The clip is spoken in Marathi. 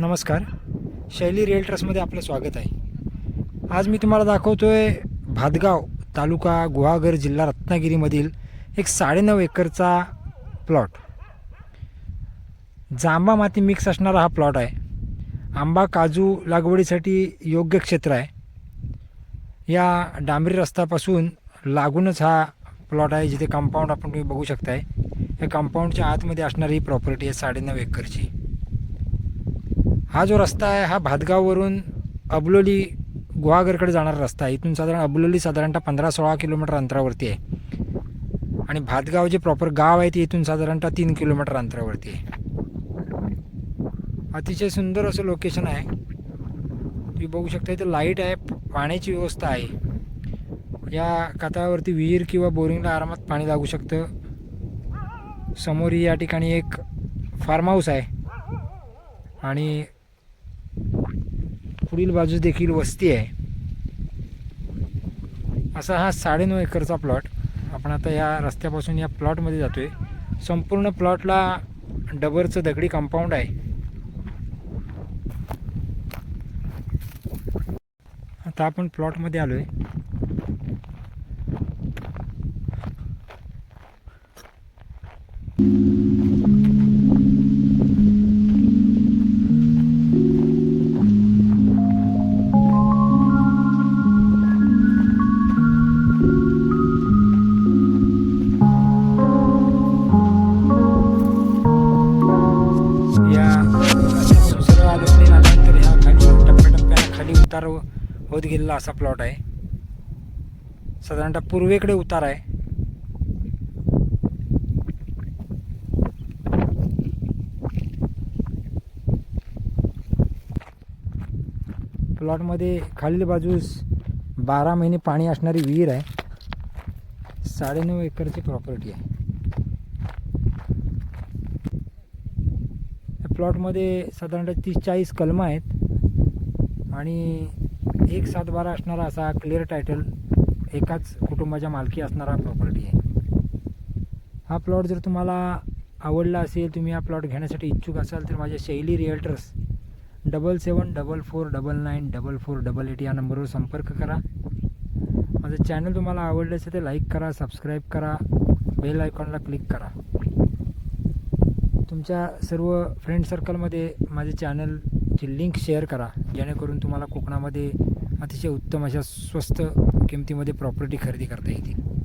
नमस्कार. शैली रिअल ट्रस्टमध्ये आपलं स्वागत आहे. आज मी तुम्हाला दाखवतो आहे भातगाव तालुका गुहागर जिल्हा रत्नागिरीमधील एक साडेनऊ एकरचा प्लॉट जांबा माती मिक्स असणारा हा प्लॉट आहे. आंबा काजू लागवडीसाठी योग्य क्षेत्र आहे. या डांबरी रस्त्यापासून लागूनच हा प्लॉट आहे जिथे कंपाऊंड आपण तुम्ही बघू शकताय. या कंपाऊंडच्या आतमध्ये असणारी ही प्रॉपर्टी आहे साडेनऊ एकरची. हा जो रस्ता आहे हा भातगाववरून अबलोली गुहागरकडे जाणारा रस्ता आहे. इथून साधारण अबलोली साधारणतः पंधरा सोळा किलोमीटर अंतरावरती आहे. आणि भातगाव जे प्रॉपर गाव आहे ते इथून साधारणतः तीन किलोमीटर अंतरावरती आहे. अतिशय सुंदर असं लोकेशन आहे. तुम्ही बघू शकता इथं लाइट आहे पाण्याची व्यवस्था आहे. या कातळावरती विहीर किंवा बोरिंगला आरामात पाणी लागू शकतं. समोर या ठिकाणी एक फार्म हाऊस आहे. आणि पुढील बाजूस देखील वस्ती आहे. असा हा साडेनऊ एकरचा प्लॉट आपण आता या रस्त्यापासून या प्लॉटमध्ये जातो आहे संपूर्ण प्लॉटला डबरचं दगडी कंपाऊंड आहे. आता आपण प्लॉटमध्ये आलो आहे उतार होत गेलेला असा प्लॉट आहे. साधारणतः पूर्वेकडे उतार आहे. प्लॉटमध्ये खालील बाजूस बारा महिने पाणी असणारी विहीर आहे. साडेनऊ एकरची प्रॉपर्टी आहे. प्लॉटमध्ये साधारणतः तीस चाळीस कलमं आहेत. आणि एक सात बारा असणारा असा क्लिअर टायटल एकाच कुटुंबाच्या मालकी असणारा प्रॉपर्टी आहे. हा प्लॉट जर तुम्हाला आवडला असेल तुम्ही हा प्लॉट घेण्यासाठी इच्छुक असाल तर माझ्या Shaili realtors double seven double four double nine double four double eight या नंबरवर संपर्क करा. माझं चॅनल तुम्हाला आवडलं असेल तर लाईक करा सबस्क्राईब करा बेल आयकॉनला क्लिक करा. तुमच्या सर्व फ्रेंड सर्कलमध्ये माझे चॅनल चॅनलची लिंक शेअर करा. जेणेकरून तुम्हाला कोकणामध्ये अतिशय उत्तम अशा स्वस्त किमतीमध्ये प्रॉपर्टी खरेदी करता येतील.